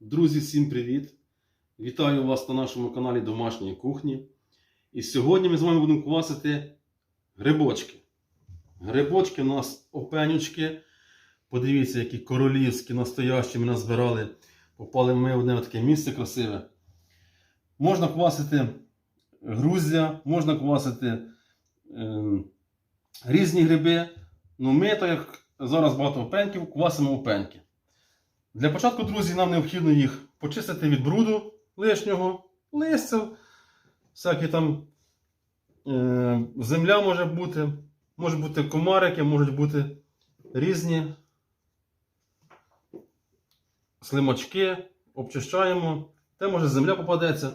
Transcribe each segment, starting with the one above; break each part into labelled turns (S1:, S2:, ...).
S1: Друзі, всім привіт! Вітаю вас на нашому каналі Домашньої кухні. І сьогодні ми з вами будемо квасити грибочки. Грибочки у нас опенючки. Подивіться, які королівські, настоящі ми назбирали. Попали ми в одне таке місце красиве. Можна квасити груздя, можна квасити ем, різні гриби. Ну ми, так як зараз багато опеньків, квасимо опеньки. Для початку, друзі, нам необхідно їх почистити від бруду лишнього, листя, всякі там е, земля може бути, може бути комарики, можуть бути різні слимачки, обчищаємо. Те може земля попадеться.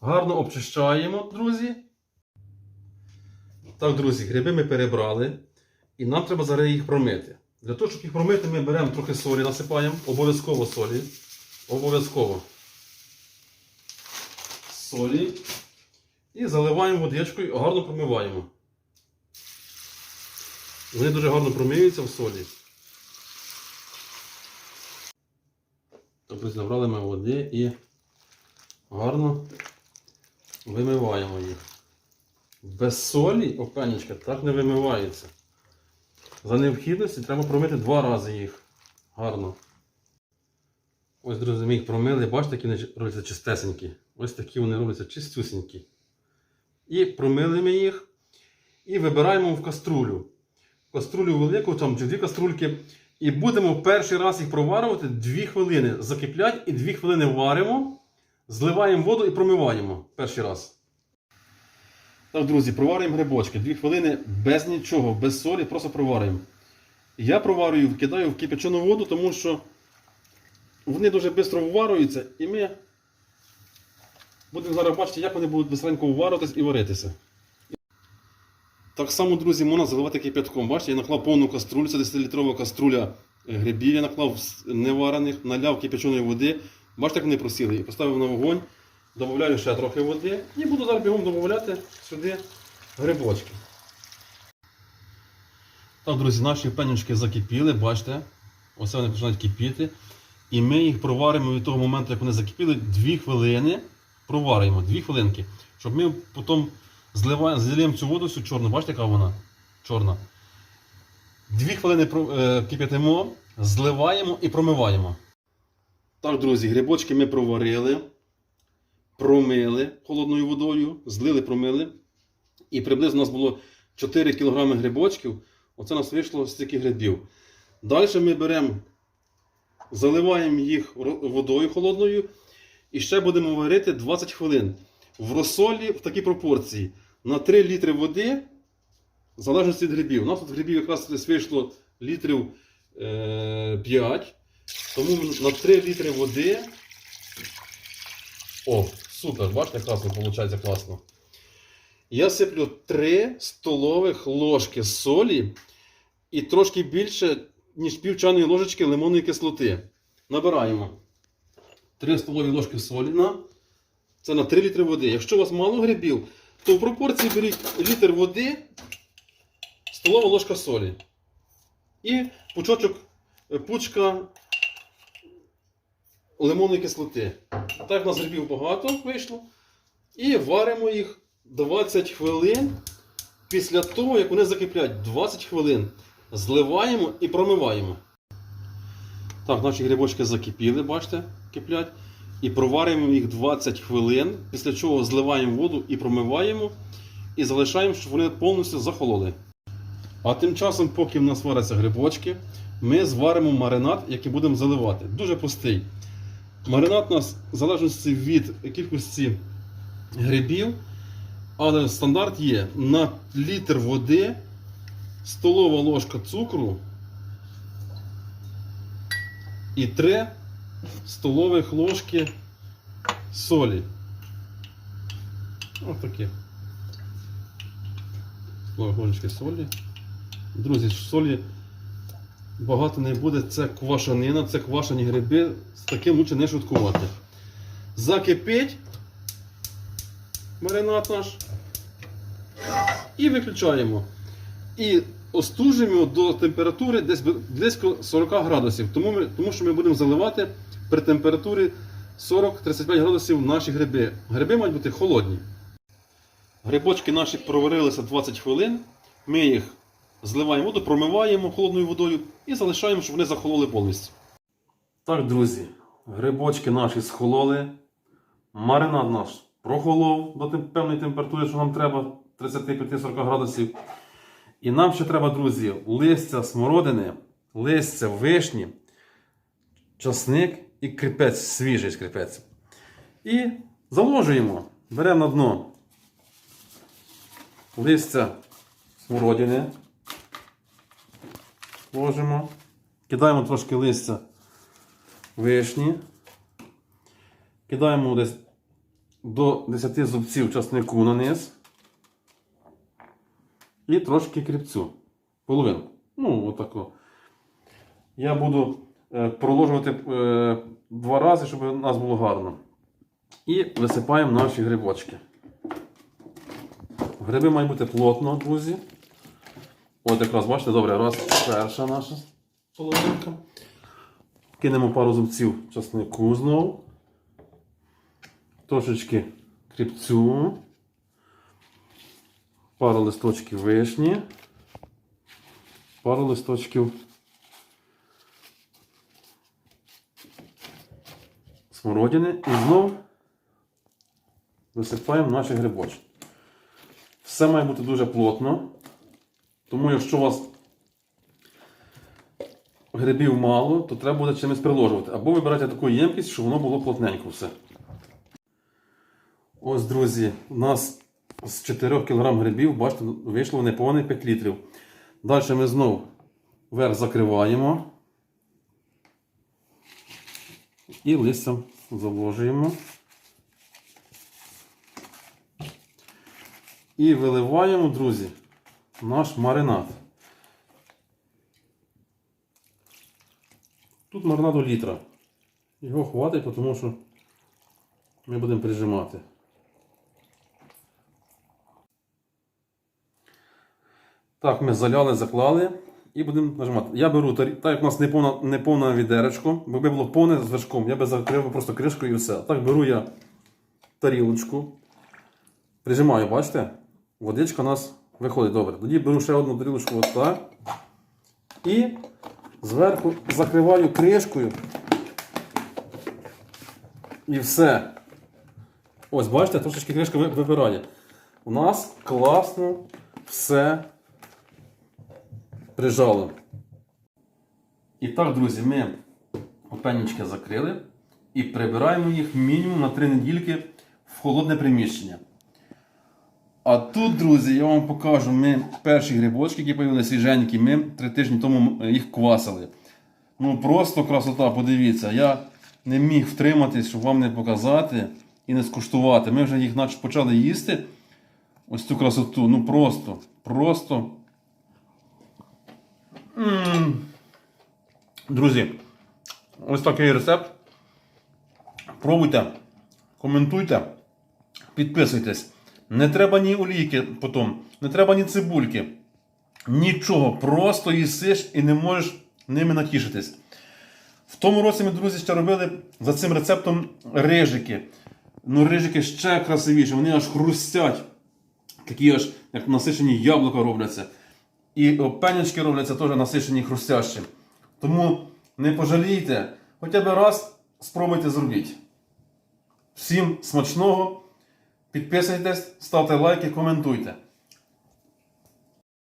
S1: Гарно обчищаємо, друзі. Так, друзі, гриби ми перебрали. І нам треба зараз їх промити. Для того, щоб їх промити, ми беремо трохи солі, насипаємо, обов'язково солі. Обов'язково солі. І заливаємо водичкою, гарно промиваємо. Вони дуже гарно промиються в солі. Тобто набрали ми води і гарно вимиваємо їх. Без солі опенічка так не вимивається. За необхідності треба промити два рази їх. Гарно. Ось, друзі, ми їх промили. Бачите, які вони робляться чистесенькі. Ось такі вони робляться чистюсенькі. І промили ми їх. І вибираємо в каструлю. Каструлю велику, там чи дві каструльки. І будемо перший раз їх проварювати 2 хвилини. Закиплять і 2 хвилини варимо, зливаємо воду і промиваємо перший раз. Так, друзі, проварюємо грибочки. Дві хвилини без нічого, без солі, просто проварюємо. Я проварюю, вкидаю в кипячену воду, тому що вони дуже швидко вварюються, і ми будемо зараз бачити, як вони будуть бистренько вварюватись і варитися. Так само, друзі, можна заливати кипятком. Бачите, я наклав повну каструлю, це 10-літрова каструля грибів, я наклав неварених, наляв кипяченої води. Бачите, як вони просіли. І поставив на вогонь. Добавляю ще трохи води і буду зараз бігом додавати сюди грибочки. Так, друзі, наші пенючки закипіли, бачите. Оце вони починають кипіти. І ми їх проваримо від того моменту, як вони закипіли, 2 хвилини. Проваримо 2 хвилинки. Щоб ми потім зливаємо, зальємо цю воду всю чорну. Бачите, яка вона чорна. 2 хвилини е, кип'ятимо, зливаємо і промиваємо. Так, друзі, грибочки ми проварили промили холодною водою, злили, промили. І приблизно у нас було 4 кг грибочків. Оце у нас вийшло стільки грибів. Далі ми беремо, заливаємо їх водою холодною і ще будемо варити 20 хвилин. В розсолі в такій пропорції. На 3 літри води, в залежності від грибів. У нас тут грибів якраз вийшло літрів е, 5. Тому на 3 літри води о, супер, бачите, класно, виходить класно. Я сиплю 3 столових ложки солі і трошки більше, ніж пів чайної ложечки лимонної кислоти. Набираємо 3 столові ложки солі на. Це на 3 літри води. Якщо у вас мало грибів, то в пропорції беріть літр води, столова ложка солі. І пучочок, е, пучка лимонної кислоти. Так в нас грибів багато вийшло. І варимо їх 20 хвилин після того, як вони закиплять. 20 хвилин. Зливаємо і промиваємо. Так, наші грибочки закипіли, бачите, киплять. І проварюємо їх 20 хвилин, після чого зливаємо воду і промиваємо. І залишаємо, щоб вони повністю захололи. А тим часом, поки в нас варяться грибочки, ми зваримо маринад, який будемо заливати. Дуже простий. Маринад у нас в залежності від кількості грибів, але стандарт є на літр води, столова ложка цукру і 3 столових ложки солі. Ось такі. Ложечки солі. Друзі, солі багато не буде, це квашанина, це квашені гриби, з таким лучше не шуткувати. Закипить маринад наш. І виключаємо. І остужуємо до температури десь близько 40 градусів. Тому, ми, тому що ми будемо заливати при температурі 40-35 градусів наші гриби. Гриби мають бути холодні. Грибочки наші проварилися 20 хвилин. Ми їх зливаємо воду, промиваємо холодною водою і залишаємо, щоб вони захололи повністю. Так, друзі, грибочки наші схололи. Маринад наш прохолов до певної температури, що нам треба 35-40 градусів. І нам ще треба, друзі, листя смородини, листя вишні, часник і кріпець, свіжий кріпець. І заложуємо, беремо на дно листя смородини. Ложимо. Кидаємо трошки листя вишні. Кидаємо десь до 10 зубців часнику на низ. І трошки кріпцю. Половинку. Ну, отако. Я буду е, проложувати е, два рази, щоб у нас було гарно. І висипаємо наші грибочки. Гриби мають бути плотно, друзі. От якраз бачите, добре, раз перша наша половинка. Кинемо пару зубців часнику знову. Трошечки кріпцю. Пару листочків вишні. Пару листочків смородини. І знов висипаємо наші грибочки. Все має бути дуже плотно. Тому якщо у вас грибів мало, то треба буде чимось приложувати. Або вибирайте таку ємкість, щоб воно було плотненько все. Ось, друзі, у нас з 4 кг грибів, бачите, вийшло неповних 5 літрів. Далі ми знову верх закриваємо. І листям заложуємо. І виливаємо, друзі, наш маринад. Тут маринаду літра. Його хватить, тому що ми будемо прижимати. Так, ми заляли, заклали і будемо нажимати. Я беру, так як у нас не повна, повне відеречко, якби було повне з вершком, я би закрив просто кришкою і все. Так беру я тарілочку, прижимаю, бачите? Водичка у нас виходить добре. Тоді беру ще одну тарілочку отак. І зверху закриваю кришкою. І все. Ось, бачите, трошечки кришка ви- вибирає. У нас класно все прижало. І так, друзі, ми опенічки закрили і прибираємо їх мінімум на 3 недільки в холодне приміщення. А тут, друзі, я вам покажу, ми перші грибочки, які появилися свіженькі, ми три тижні тому їх квасили. Ну просто красота, подивіться. Я не міг втриматись, щоб вам не показати і не скуштувати. Ми вже їх наче почали їсти. Ось цю красоту. Ну просто, просто. М. Друзі, ось такий рецепт. Пробуйте, коментуйте, підписуйтесь. Не треба ні олійки потім, не треба ні цибульки. Нічого, просто їсиш і не можеш ними натішитись. В тому році ми, друзі, ще робили за цим рецептом рижики. Ну, рижики ще красивіші, вони аж хрустять. Такі аж, як насичені яблука робляться. І пенячки робляться теж насичені хрустящі. Тому не пожалійте, хоча б раз спробуйте зробіть. Всім смачного! Питпесајте, ставте лайк и коментујте.